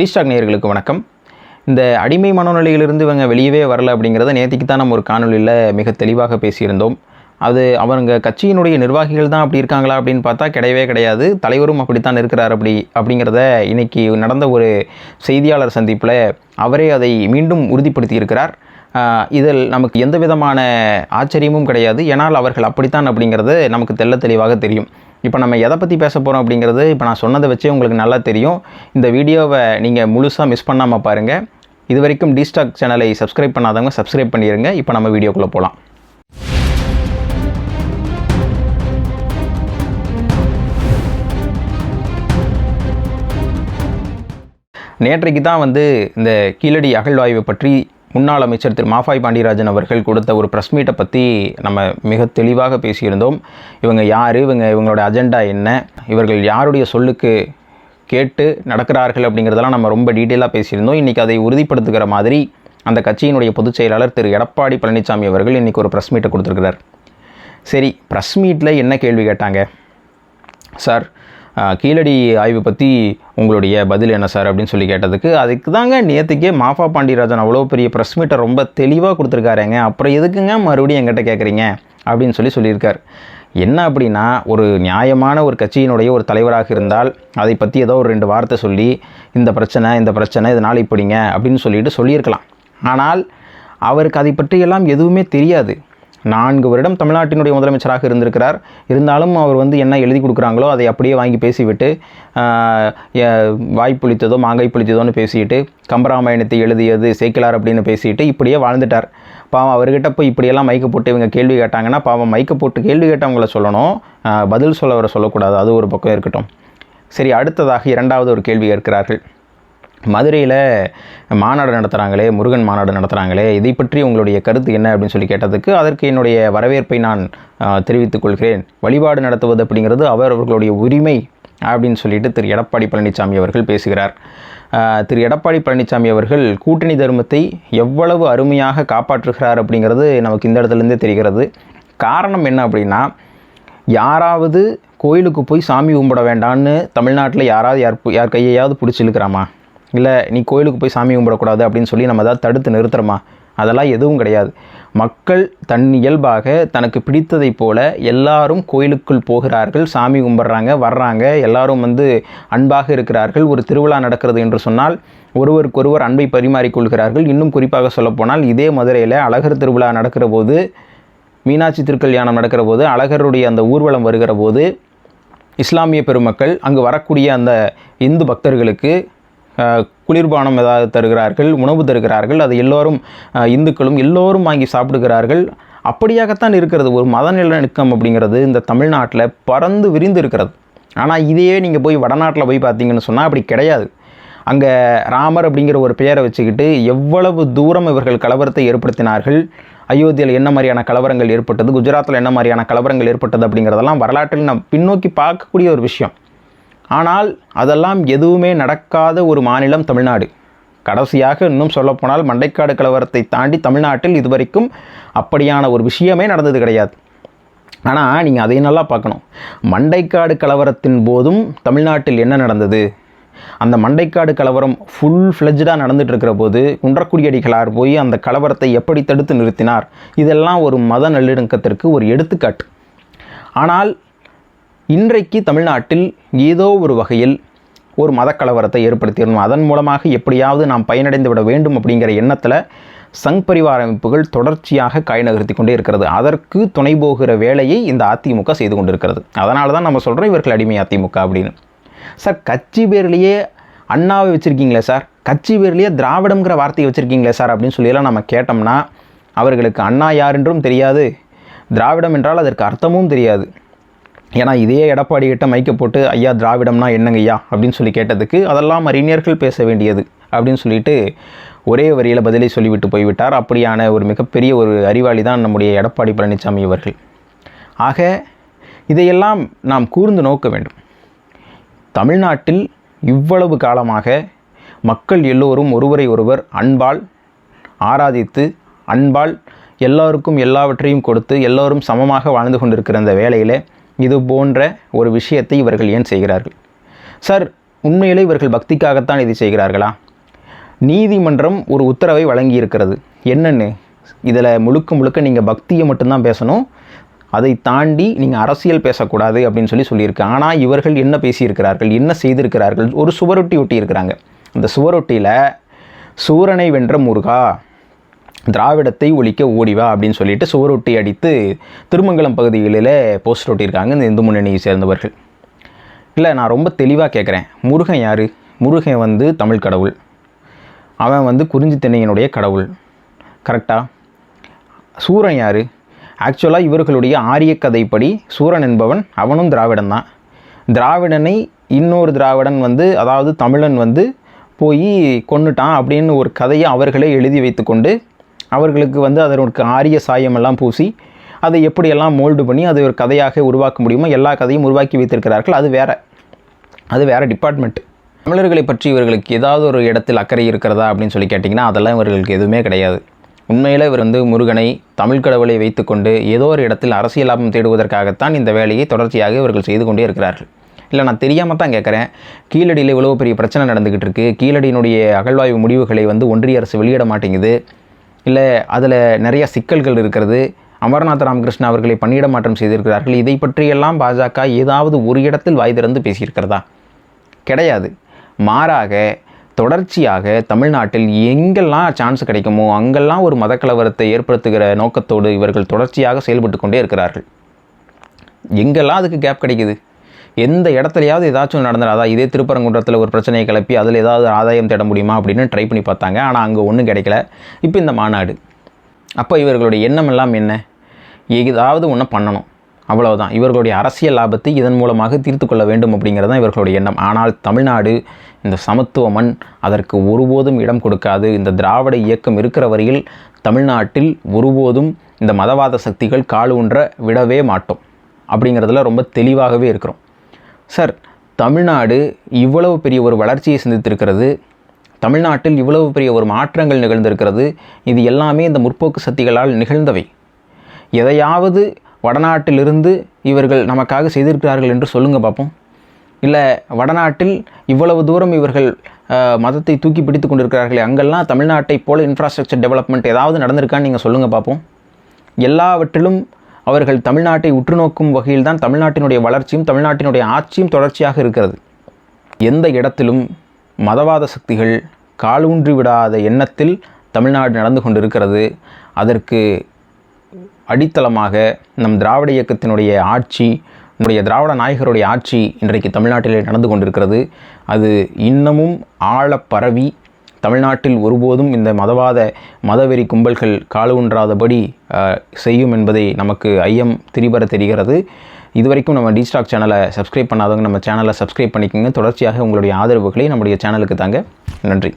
டிஸ்டாக் நேயர்களுக்கு வணக்கம். இந்த அடிமை மனநிலையிலிருந்து இவங்க வெளியவே வரல அப்படிங்கிறத நேற்றுக்கு தான் நம்ம ஒரு காணொலியில் மிக தெளிவாக பேசியிருந்தோம். அது அவங்க கட்சியினுடைய நிர்வாகிகள் தான் அப்படி இருக்காங்களா அப்படின்னு பார்த்தா கிடையவே கிடையாது. தலைவரும் அப்படித்தான் இருக்கிறார் அப்படி அப்படிங்கிறத இன்றைக்கி நடந்த ஒரு செய்தியாளர் சந்திப்பில் அவரே அதை மீண்டும் உறுதிப்படுத்தியிருக்கிறார். இதில் நமக்கு எந்த விதமான ஆச்சரியமும் கிடையாது. ஏனால் அவர்கள் அப்படித்தான் அப்படிங்கிறது நமக்கு தெல்ல தெளிவாக தெரியும். இப்போ நம்ம எதை பற்றி பேச போகிறோம் அப்படிங்கிறது இப்போ நான் சொன்னதை வச்சே உங்களுக்கு நல்லா தெரியும். இந்த வீடியோவை நீங்கள் முழுசாக மிஸ் பண்ணாமல் பாருங்கள் இது வரைக்கும் டிஸ்டாக் சேனலை சப்ஸ்கிரைப் பண்ணாதவங்க சப்ஸ்கிரைப் பண்ணிடுங்க இப்போ நம்ம வீடியோக்குள்ளே போகலாம் நேற்றைக்கு தான் வந்து இந்த கீழடி அகழ்வாய்வு பற்றி முன்னாள் அமைச்சர் திரு மாஃபாய் பாண்டியராஜன் அவர்கள் கொடுத்த ஒரு ப்ரெஸ் மீட்டை பற்றி நம்ம மிக தெளிவாக பேசியிருந்தோம். இவங்க யார்? இவங்க இவங்களோட அஜெண்டா என்ன? இவர்கள் யாருடைய சொல்லுக்கு கேட்டு நடக்கிறார்கள் அப்படிங்கிறதெல்லாம் நம்ம ரொம்ப டீட்டெயிலாக பேசியிருந்தோம். இன்றைக்கி அதை உறுதிப்படுத்துகிற மாதிரி அந்த கட்சியினுடைய பொதுச் செயலாளர் திரு எடப்பாடி பழனிசாமி அவர்கள் இன்றைக்கி ஒரு ப்ரெஸ் மீட்டை கொடுத்துருக்கிறார். சரி ப்ரெஸ் மீட்டில் என்ன கேள்வி கேட்டாங்க? சார் கீழடி ஆய்வு பற்றி உங்களுடைய பதில் என்ன சார் அப்படின்னு சொல்லி கேட்டதுக்கு அதுக்கு தாங்க நேற்றுக்கே மாஃபா பாண்டியராஜன் அவ்வளோ பெரிய ப்ரெஸ் மீட்டை ரொம்ப தெளிவாக கொடுத்துருக்காருங்க. அப்புறம் எதுக்குங்க மறுபடியும் என்கிட்ட கேட்குறீங்க அப்படின்னு சொல்லி சொல்லியிருக்கார். என்ன அப்படின்னா ஒரு நியாயமான ஒரு கட்சியினுடைய ஒரு தலைவராக இருந்தால் அதை பற்றி ஏதோ ஒரு ரெண்டு வார்த்தை சொல்லி இந்த பிரச்சனை இந்த பிரச்சனை இதனால் இப்படிங்க அப்படின்னு சொல்லிட்டு சொல்லியிருக்கலாம். ஆனால் அவருக்கு அதை பற்றியெல்லாம் எதுவுமே தெரியாது. நான்கு வருடம் தமிழ்நாட்டினுடைய முதலமைச்சராக இருந்திருக்கிறார். இருந்தாலும் அவர் வந்து என்ன எழுதி கொடுக்குறாங்களோ அதை அப்படியே வாங்கி பேசிவிட்டு வாய் புளித்ததோ மாங்காய் புளித்ததோன்னு பேசிட்டு கம்பராமாயணத்தை எழுதியது சேக்கிலார் அப்படின்னு பேசிட்டு இப்படியே வாழ்ந்துட்டார். பாவம் அவர்கிட்ட போய் இப்படியெல்லாம் மைக்க போட்டு இவங்க கேள்வி கேட்டாங்கன்னா பாவம் மைக்க போட்டு கேள்வி கேட்டவங்கள சொல்லணும். பதில் சொல்ல வர சொல்லக்கூடாது. அது ஒரு பக்கம் இருக்கட்டும். சரி அடுத்ததாக இரண்டாவது ஒரு கேள்வி கேட்கிறார்கள். மதுரையில் மாநாடு நடத்துகிறாங்களே முருகன் மாநாடு நடத்துகிறாங்களே இதை பற்றி உங்களுடைய கருத்து என்ன அப்படின்னு சொல்லி கேட்டதுக்கு அதற்கு என்னுடைய வரவேற்பை நான் தெரிவித்துக் கொள்கிறேன். வழிபாடு நடத்துவது அப்படிங்கிறது அவர் அவர்களுடைய உரிமை அப்படின்னு சொல்லிட்டு திரு எடப்பாடி பழனிசாமி அவர்கள் பேசுகிறார். திரு எடப்பாடி பழனிசாமி அவர்கள் கூட்டணி தர்மத்தை எவ்வளவு அருமையாக காப்பாற்றுகிறார் அப்படிங்கிறது நமக்கு இந்த இடத்துலேருந்தே தெரிகிறது. காரணம் என்ன அப்படின்னா யாராவது கோயிலுக்கு போய் சாமி கும்பிட வேண்டான்னு தமிழ்நாட்டில் யாராவது யார் யார் கையையாவது பிடிச்சி இழுக்கிறாமா இல்லை நீ கோயிலுக்கு போய் சாமி கும்பிடக்கூடாது அப்படின்னு சொல்லி நம்ம ஏதாவது தடுத்து நிறுத்துறோமா? அதெல்லாம் எதுவும் கிடையாது. மக்கள் தன் இயல்பாக தனக்கு பிடித்ததைப் போல எல்லாரும் கோயிலுக்குள் போகிறார்கள் சாமி கும்பிட்றாங்க வர்றாங்க எல்லாரும் வந்து அன்பாக இருக்கிறார்கள். ஒரு திருவிழா நடக்கிறது என்று சொன்னால் ஒருவருக்கொருவர் அன்பை பரிமாறிக்கொள்கிறார்கள் இன்னும் குறிப்பாக சொல்லப்போனால் இதே மதுரையில் அழகர் திருவிழா நடக்கிற போது மீனாட்சி திருக்கல்யாணம் நடக்கிற போது அழகருடைய அந்த ஊர்வலம் வருகிற போது இஸ்லாமிய பெருமக்கள் அங்கு வரக்கூடிய அந்த இந்து பக்தர்களுக்கு குளிர்பானம் ஏதாவது தருகிறார்கள் உணவு தருகிறார்கள் அது எல்லோரும் இந்துக்களும் எல்லோரும் வாங்கி சாப்பிடுகிறார்கள். அப்படியாகத்தான் இருக்கிறது. ஒரு மத நிலநடுக்கம் அப்படிங்கிறது இந்த தமிழ்நாட்டில் பறந்து விரிந்து இருக்கிறது ஆனால் இதையே நீங்கள் போய் வடநாட்டில் போய் பார்த்தீங்கன்னு சொன்னால் அப்படி கிடையாது. அங்கே ராமர் அப்படிங்கிற ஒரு பெயரை வச்சுக்கிட்டு எவ்வளவு தூரம் இவர்கள் கலவரத்தை ஏற்படுத்தினார்கள் அயோத்தியில் என்ன மாதிரியான கலவரங்கள் ஏற்பட்டது குஜராத்தில் என்ன மாதிரியான கலவரங்கள் ஏற்பட்டது அப்படிங்கிறதெல்லாம் வரலாற்றில் நம் பின்னோக்கி பார்க்கக்கூடிய ஒரு விஷயம். ஆனால் அதெல்லாம் எதுவுமே நடக்காத ஒரு மாநிலம் தமிழ்நாடு. கடைசியாக இன்னும் சொல்லப்போனால் மண்டைக்காடு கலவரத்தை தாண்டி தமிழ்நாட்டில் இதுவரைக்கும் அப்படியான ஒரு விஷயமே நடந்தது கிடையாது. ஆனால் நீங்கள் அதை நல்லா பார்க்கணும். மண்டைக்காடு கலவரத்தின் போதும் தமிழ்நாட்டில் என்ன நடந்தது? அந்த மண்டைக்காடு கலவரம் ஃபுல் ஃப்ளெஜ்டாக நடந்துட்டு இருக்கிற போது குன்றக்குடியடிகளார் போய் அந்த கலவரத்தை எப்படி தடுத்து நிறுத்தினார்? இதெல்லாம் ஒரு மத நல்லிணக்கத்திற்கு ஒரு எடுத்துக்காட்டு. ஆனால் இன்றைக்கு தமிழ்நாட்டில் ஏதோ ஒரு வகையில் ஒரு மதக்கலவரத்தை ஏற்படுத்திடணும். அதன் மூலமாக எப்படியாவது நாம் பயனடைந்து விட வேண்டும் அப்படிங்கிற எண்ணத்தில் சங் பரிவார அமைப்புகள் தொடர்ச்சியாக காய் நகர்த்தி கொண்டே இருக்கிறது. அதற்கு துணை போகிற வேலையை இந்த அதிமுக செய்து கொண்டிருக்கிறது. அதனால தான் நம்ம சொல்கிறோம் இவர்கள் அடிமை அதிமுக அப்படின்னு. சார் கட்சி பேர்லேயே அண்ணாவை வச்சுருக்கீங்களே சார்? கட்சி பேர்லேயே திராவிடம்ங்கிற வார்த்தையை வச்சுருக்கீங்களே சார் அப்படின்னு சொல்லியெல்லாம் நம்ம கேட்டோம்னா அவர்களுக்கு அண்ணா யார் என்றும் தெரியாது. திராவிடம் என்றால் அதற்கு அர்த்தமும் தெரியாது. ஏன்னா இதே எடப்பாடி கிட்ட மைக்க போட்டு ஐயா திராவிடம்னா என்னங்க ஐயா அப்படின்னு சொல்லி கேட்டதுக்கு அதெல்லாம் அறிஞர்கள் பேச வேண்டியது. அப்படின்னு சொல்லிட்டு ஒரே வரியில் பதிலை சொல்லிவிட்டு போய்விட்டார். அப்படியான ஒரு மிகப்பெரிய ஒரு அறிவாளி தான் நம்முடைய எடப்பாடி பழனிசாமி அவர்கள். ஆக இதையெல்லாம் நாம் கூர்ந்து நோக்க வேண்டும். தமிழ்நாட்டில் இவ்வளவு காலமாக மக்கள் எல்லோரும் ஒருவரை ஒருவர் அன்பால் ஆராதித்து அன்பால் எல்லோருக்கும் எல்லாவற்றையும் கொடுத்து எல்லோரும் சமமாக வாழ்ந்து கொண்டிருக்கிற அந்த வேலையில் இது போன்ற ஒரு விஷயத்தை இவர்கள் ஏன் செய்கிறார்கள்? சார் உண்மையிலே இவர்கள் பக்திக்காகத்தான் இதை செய்கிறார்களா? நீதிமன்றம் ஒரு உத்தரவை வழங்கி இருக்கிறது என்னென்னு? இதில் முழுக்க முழுக்க நீங்கள் பக்தியை மட்டும்தான் பேசணும். அதை தாண்டி நீங்கள் அரசியல் பேசக்கூடாது அப்படின்னு சொல்லி சொல்லியிருக்கு. ஆனால் இவர்கள் என்ன பேசியிருக்கிறார்கள்? என்ன செய்திருக்கிறார்கள்? ஒரு சுவரொட்டி ஒட்டி இருக்கிறாங்க அந்த சுவரொட்டியில் சூரனை வென்ற முருகா திராவிடத்தை ஒழிக்க ஓடிவா அப்படின்னு சொல்லிட்டு சுவரொட்டி அடித்து திருமங்கலம் பகுதிகளில் போஸ்டர் ஒட்டியிருக்காங்க இந்த இந்து முன்னணியை சேர்ந்தவர்கள். இல்லை நான் ரொம்ப தெளிவாக கேட்குறேன் முருகன் யார்? முருகன் வந்து தமிழ் கடவுள். அவன் வந்து குறிஞ்சி தென்னையினுடைய கடவுள். கரெக்டாக சூரன் யார்? ஆக்சுவலாக இவர்களுடைய ஆரிய கதைப்படி சூரன் என்பவன் அவனும் திராவிடன் தான். திராவிடனை இன்னொரு திராவிடன் வந்து அதாவது தமிழன் வந்து போய் கொண்டுட்டான் அப்படின்னு ஒரு கதையை அவர்களே எழுதி வைத்துக்கொண்டு அவர்களுக்கு வந்து அதற்கு ஆரிய சாயமெல்லாம் பூசி அதை எப்படியெல்லாம் மோல்டு பண்ணி அதை ஒரு கதையாக உருவாக்க முடியுமோ எல்லா கதையும் உருவாக்கி வைத்திருக்கிறார்கள். அது வேறு அது வேறு டிபார்ட்மெண்ட் தமிழர்களை பற்றி இவர்களுக்கு ஏதாவது ஒரு இடத்தில் அக்கறை இருக்கிறதா அப்படின்னு சொல்லி கேட்டிங்கன்னா அதெல்லாம் இவர்களுக்கு எதுவுமே கிடையாது. உண்மையில் இவர் வந்து முருகனை தமிழ் கடவுளை வைத்துக்கொண்டு ஏதோ ஒரு இடத்தில் அரசியல் லாபம் தேடுவதற்காகத்தான் இந்த வேலையை தொடர்ச்சியாக இவர்கள் செய்து கொண்டே இருக்கிறார்கள். இல்லை நான் தெரியாமல் தான் கேட்குறேன். கீழடியில் இவ்வளோ பெரிய பிரச்சனை நடந்துக்கிட்டு இருக்குது கீழடியினுடைய அகழ்வாய்வு முடிவுகளை வந்து ஒன்றிய அரசு வெளியிட மாட்டேங்குது. இல்லை அதில் நிறைய சிக்கல்கள் இருக்கிறது. அமர்நாத் ராமகிருஷ்ணன் அவர்களை பணியிட மாற்றம் செய்திருக்கிறார்கள். இதை பற்றியெல்லாம் பாஜக ஏதாவது ஒரு இடத்தில் வாய் திறந்து பேசியிருக்கிறதா? கிடையாது. மாறாக தொடர்ச்சியாக தமிழ்நாட்டில் எங்கெல்லாம் சான்ஸ் கிடைக்குமோ அங்கெல்லாம் ஒரு மதக்கலவரத்தை ஏற்படுத்துகிற நோக்கத்தோடு இவர்கள் தொடர்ச்சியாக செயல்பட்டு கொண்டே இருக்கிறார்கள். எங்கெல்லாம் அதுக்கு கேப் கிடைக்குது? எந்த இடத்துலையாவது ஏதாச்சும் நடந்துடாதா இதே திருப்பரங்குன்றத்தில் ஒரு பிரச்சனையை கிளப்பி அதில் ஏதாவது ஆதாயம் தேட முடியுமா அப்படின்னு ட்ரை பண்ணி பார்த்தாங்க. ஆனால் அங்கே ஒன்றும் கிடைக்கல. இப்போ இந்த மாநாடு. அப்போ இவர்களுடைய எண்ணம் எல்லாம் என்ன? ஏதாவது ஒன்று பண்ணணும். அவ்வளவுதான். இவர்களுடைய அரசியல் லாபத்தை இதன் மூலமாக தீர்த்து கொள்ள வேண்டும் அப்படிங்கிறது தான் இவர்களுடைய எண்ணம். ஆனால் தமிழ்நாடு இந்த சமத்துவ மண் அதற்கு ஒருபோதும் இடம் கொடுக்காது. இந்த திராவிட இயக்கம் இருக்கிற வரையில் தமிழ்நாட்டில் ஒருபோதும் இந்த மதவாத சக்திகள் கால் ஊன்ற விடவே மாட்டோம். அப்படிங்கிறதுல ரொம்ப தெளிவாகவே இருக்கிறோம். சார் தமிழ்நாடு இவ்வளவு பெரிய ஒரு வளர்ச்சியை சந்தித்திருக்கிறது தமிழ்நாட்டில் இவ்வளவு பெரிய ஒரு மாற்றங்கள் நிகழ்ந்திருக்கிறது இது எல்லாமே இந்த முற்போக்கு சக்திகளால் நிகழ்ந்தவை. எதையாவது வடநாட்டிலிருந்து இவர்கள் நமக்காக செய்திருக்கிறார்கள் என்று சொல்லுங்கள் பார்ப்போம் இல்லை வடநாட்டில் இவ்வளவு தூரம் இவர்கள் மதத்தை தூக்கி பிடித்து கொண்டிருக்கிறார்களே அங்கெல்லாம் தமிழ்நாட்டை போல் இன்ஃப்ராஸ்ட்ரக்சர் டெவலப்மெண்ட் ஏதாவது நடந்திருக்கான்னு நீங்கள் சொல்லுங்கள் பார்ப்போம் எல்லாவற்றிலும் அவர்கள் தமிழ்நாட்டை உற்று நோக்கும் தமிழ்நாட்டினுடைய வளர்ச்சியும் தமிழ்நாட்டினுடைய ஆட்சியும் தொடர்ச்சியாக இருக்கிறது. எந்த இடத்திலும் மதவாத சக்திகள் காலூன்றி விடாத எண்ணத்தில் தமிழ்நாடு நடந்து கொண்டிருக்கிறது. அதற்கு அடித்தளமாக நம் திராவிட இயக்கத்தினுடைய ஆட்சி நம்முடைய திராவிட நாயகருடைய ஆட்சி இன்றைக்கு தமிழ்நாட்டிலே நடந்து கொண்டிருக்கிறது. அது இன்னமும் ஆழப்பரவி தமிழ்நாட்டில் ஒருபோதும் இந்த மதவாத மதவெறி கும்பல்கள் காலூன்றாதபடி செய்யும் என்பதை நமக்கு ஐயம் திரிபர தெரிகிறது. இதுவரைக்கும் நம்ம டிஸ்டாக் சேனலை சப்ஸ்கிரைப் பண்ணாதவங்க நம்ம சேனலை சப்ஸ்கிரைப் பண்ணிக்கோங்க. தொடர்ச்சியாக உங்களுடைய ஆதரவுகளை நம்முடைய சேனலுக்கு தாங்க நன்றி.